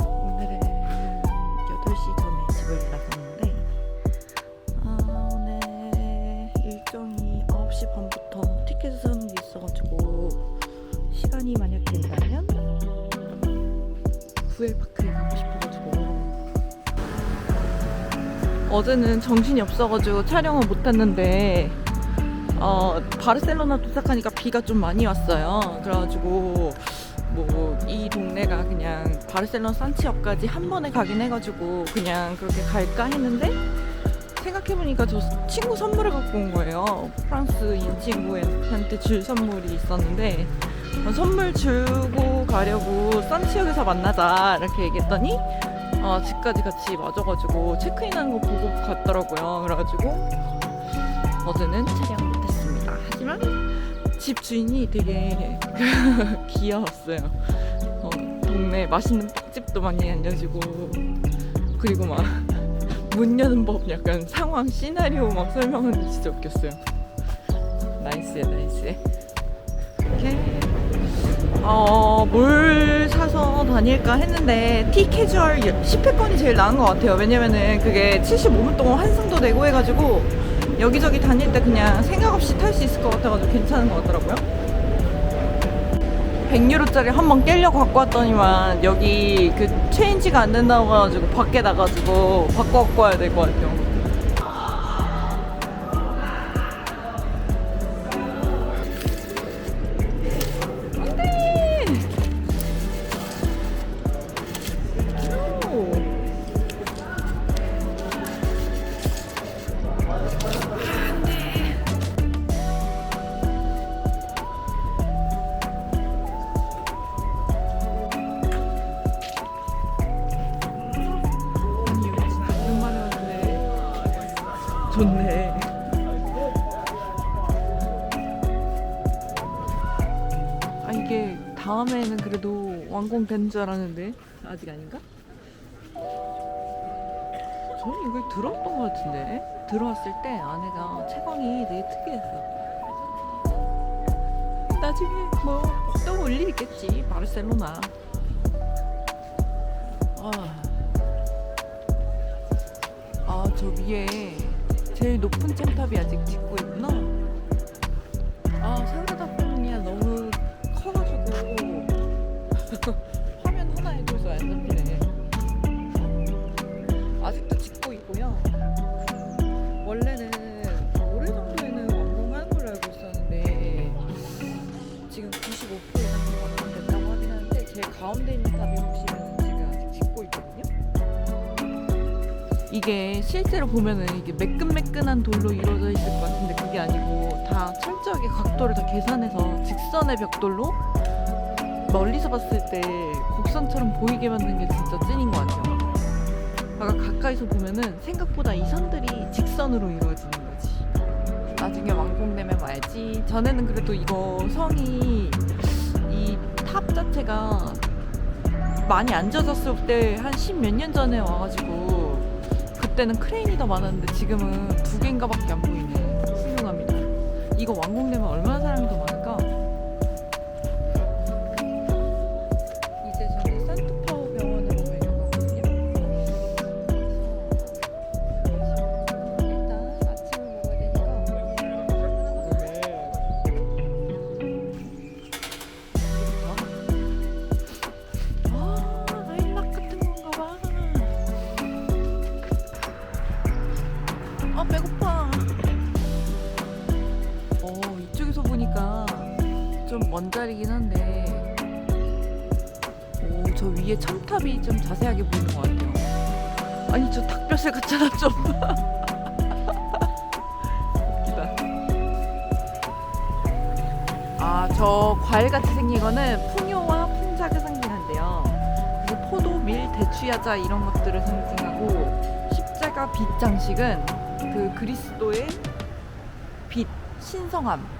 오늘은 8시 전에 집을 나섰는데 아 오늘 일정이 9시 반부터 티켓을 사는 게 있어가지고 시간이 만약 된다면 구엘파크에 가고 싶어가지고 어제는 정신이 없어가지고 촬영을 못했는데 어, 바르셀로나 도착하니까 비가 좀 많이 왔어요. 그래가지고 뭐 이 동네가 그냥 바르셀로나 산치역까지 한 번에 가긴 해가지고 그냥 그렇게 갈까 했는데 생각해보니까 저 친구 선물을 갖고 온 거예요. 프랑스인 친구한테 줄 선물이 있었는데 어, 선물 주고 가려고 산치역에서 만나자 이렇게 얘기했더니 어, 집까지 같이 맞아가지고 체크인하는 거 보고 갔더라고요. 그래가지고 어제는 촬영 못했습니다. 하지만 집 주인이 되게 귀여웠어요. 어, 동네 맛있는 빵집도 많이 알려주고 그리고 막 문 여는 법 약간 상황 시나리오 막 설명하는데 진짜 웃겼어요. 나이스해 나이스해. 이렇게 어, 뭘 사서 다닐까 했는데 티 캐주얼 10회권이 제일 나은 것 같아요. 왜냐면은 그게 75분 동안 환승도 되고 해가지고 여기저기 다닐 때 그냥 생각 없이 탈 수 있을 것 같아가지고 괜찮은 것 같더라고요. 100유로짜리 한 번 깨려고 갖고 왔더니만 여기 그 체인지가 안 된다고 해가지고 밖에 나가지고 바꿔 갖고 와야 될 것 같아요. 좋네. 아 이게 다음에는 그래도 완공된 줄 알았는데. 아직 아닌가? 저는 이걸 들어왔던 것 같은데. 들어왔을 때 안에가 채광이 되게 특이했어 나중에 뭐 또 올 일 있겠지 바르셀로나. 아, 아, 저 위에 제일 높은 잼탑이 아직 짓고 있구나. 아, 생각하다 보니 너무 커가지고 화면 하나에도 안 잡히네. 아직도 짓고 있고요. 원래는 올해 정도에는 완공하는 걸로 알고 있었는데 지금 95% 이상 완공됐다고 하긴 하는데 제 가운데 있는 탑이 보시면 이게 실제로 보면은 이게 매끈매끈한 돌로 이루어져 있을 것 같은데 그게 아니고 다 철저하게 각도를 다 계산해서 직선의 벽돌로 멀리서 봤을 때 곡선처럼 보이게 만든 게 진짜 찐인 것 같아요. 아까 가까이서 보면은 생각보다 이 선들이 직선으로 이루어지는 거지. 나중에 완공되면 와야지. 전에는 그래도 이거 성이 이 탑 자체가 많이 안 젖었을 때 한 십 몇 년 전에 와가지고 그때는 크레인이 더 많았는데 지금은 두 개인가밖에 안 보이네. 훌륭합니다. 이거 완공되면 얼마나 사람이 더 많을 자세하게 보이는 것 같아요. 아니, 저 닭뼈살 같잖아, 좀. 웃기다. 아, 저 과일 같이 생긴 거는 풍요와 풍작을 상징한대요. 그래서 포도, 밀, 대추야자 이런 것들을 상징하고 십자가 빛 장식은 그 그리스도의 빛, 신성함.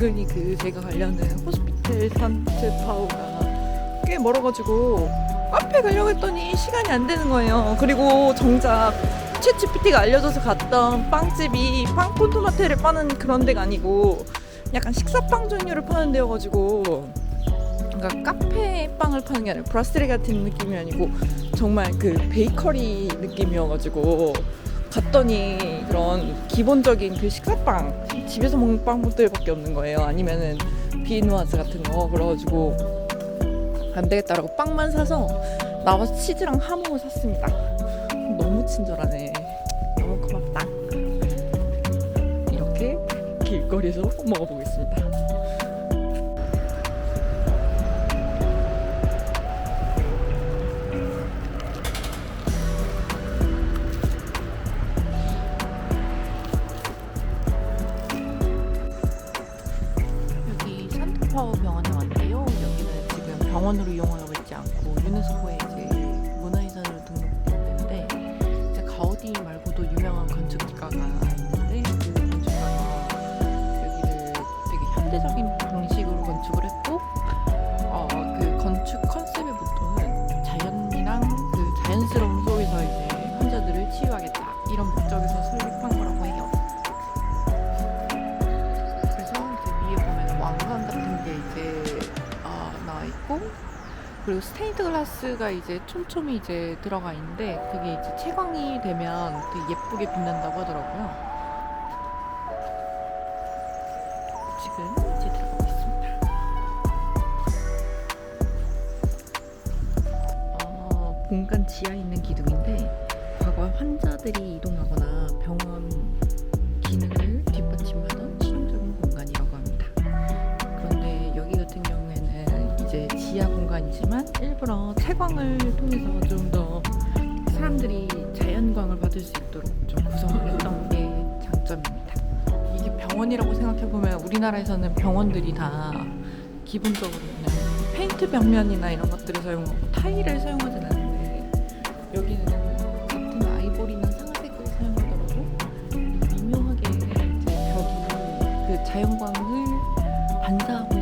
은근히 그 제가 가려는 호스피텔 산트 파우가 꽤 멀어가지고 카페 가려고 했더니 시간이 안 되는 거예요. 그리고 정작 챗GPT가 알려줘서 갔던 빵집이 빵 콘토마테를 파는 그런 데가 아니고 약간 식사빵 종류를 파는 데여가지고 그러니까 카페 빵을 파는 게 아니라 브라스리 같은 느낌이 아니고 정말 그 베이커리 느낌이어가지고 갔더니 그런 기본적인 그 식사빵 집에서 먹는 빵들밖에 없는 거예요. 아니면은 비누아즈 같은 거 그래가지고 안 되겠다라고 빵만 사서 나와서 치즈랑 하몽을 샀습니다. 너무 친절하네. 너무 고맙다. 이렇게 길거리에서 먹어보겠습니다. 병원으로 이용하고 있지 않고 유네스코에 이제 그리고 스테인드 글라스가 이제 촘촘히 이제 들어가 있는데 그게 이제 채광이 되면 되게 예쁘게 빛난다고 하더라고요. 지금 이제 들어가고 있습니다. 어, 본관 지하에 있는 기둥인데 과거 환자들이 이동하거나 병원 기능을 뒷받침하던 이제 지하 공간이지만 일부러 채광을 통해서 좀 더 사람들이 자연광을 받을 수 있도록 좀 구성을 했던 게 장점입니다. 이게 병원이라고 생각해보면 우리나라에서는 병원들이 다 기본적으로 그냥 페인트 벽면이나 이런 것들을 사용하고 타일을 사용하진 않는데 여기는 그 자연광을 반사하고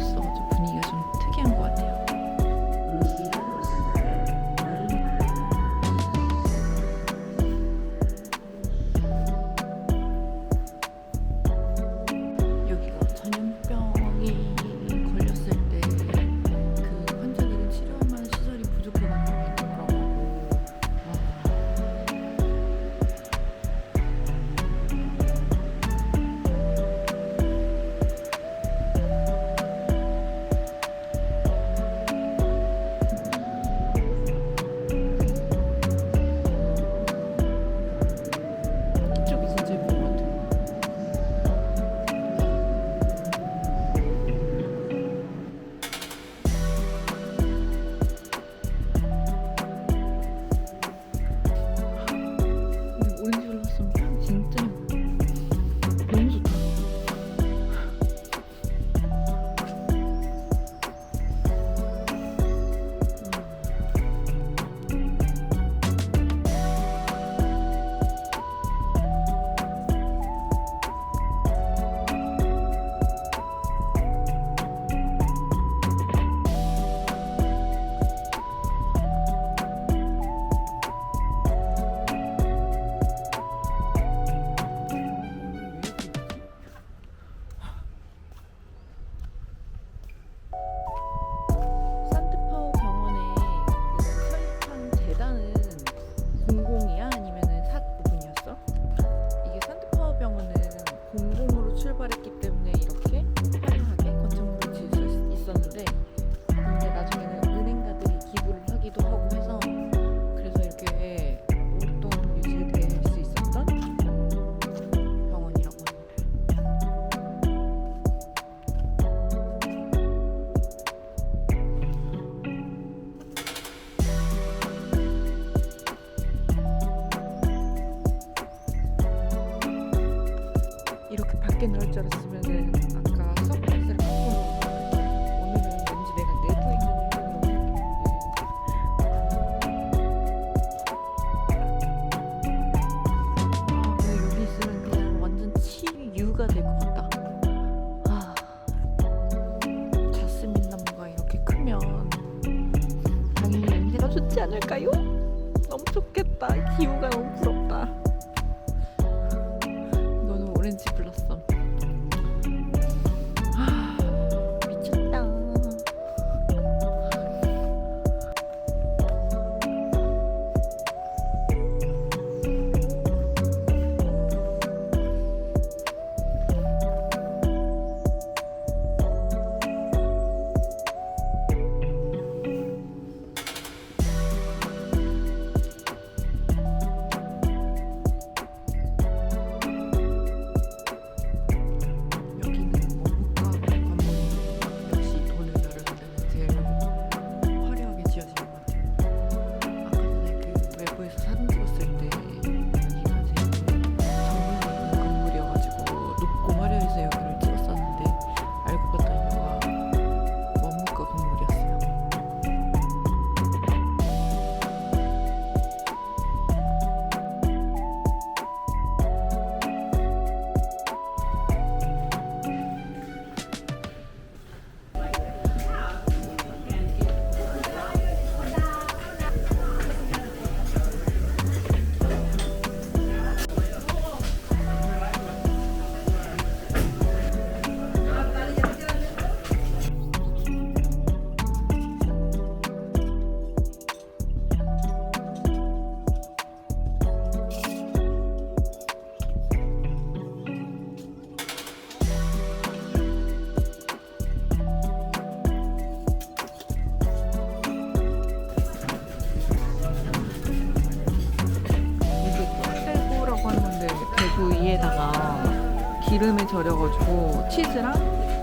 절여가지고 치즈랑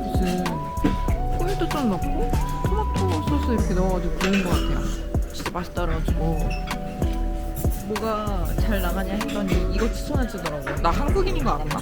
무슨 포유도 좀 넣고 토마토 소스 이렇게 넣어가지고 구운 것 같아요. 진짜 맛있다 그래가지고 뭐가 잘 나가냐 했더니 이거 추천해 주더라고. 나 한국인인 거 알았나?